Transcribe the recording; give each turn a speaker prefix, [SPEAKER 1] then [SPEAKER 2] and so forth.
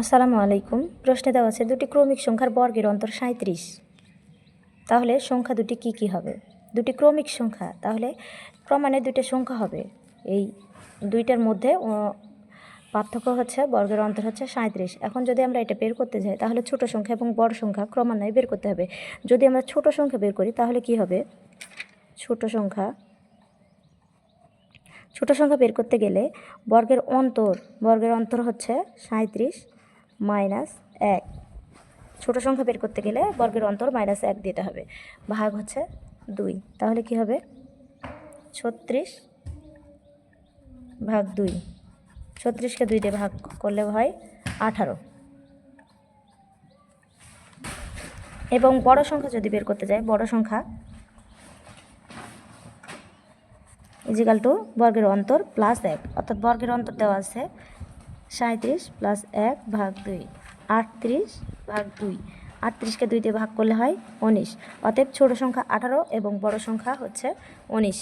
[SPEAKER 1] আসসালামু আলাইকুম। প্রশ্নে দেওয়া আছে দুটি ক্রমিক সংখ্যার বর্গের অন্তর সাঁত্রিশ তাহলে সংখ্যা দুটি কি কি হবে? দুটি ক্রমিক সংখ্যা, তাহলে ক্রমান্বয়ে দুইটা সংখ্যা হবে। এই দুইটার মধ্যে পার্থক্য হচ্ছে বর্গের অন্তর হচ্ছে সাঁত্রিশ এখন যদি আমরা এটা বের করতে যাই, তাহলে ছোট সংখ্যা এবং বড় সংখ্যা ক্রমান্বয়ে বের করতে হবে। যদি আমরা ছোট সংখ্যা বের করি, তাহলে কি হবে? ছোট সংখ্যা ছোট সংখ্যা বের করতে গেলে বর্গের অন্তর বর্গের অন্তর হচ্ছে সাঁত্রিশ মাইনাস এক। ছোট সংখ্যা বের করতে গেলে বর্গের অন্তর মাইনাস এক দিতে হবে। ভাগ হচ্ছে দুই। তাহলে কি হবে? ছত্রিশ ভাগ দুই। ছত্রিশকে দুই দিয়ে ভাগ করলে হয় আঠারো। এবং বড় সংখ্যা যদি বের করতে যাই, বড় সংখ্যা ইজিক্যাল টু বর্গের অন্তর প্লাস এক। অর্থাৎ বর্গের অন্তর দেওয়া আছে সাঁত্রিশ প্লাস এক ভাগ দুই, আটত্রিশ ভাগ দুই। আটত্রিশকে দুইতে ভাগ করলে হয় উনিশ। অতএব ছোট সংখ্যা আঠারো এবং বড় সংখ্যা হচ্ছে উনিশ।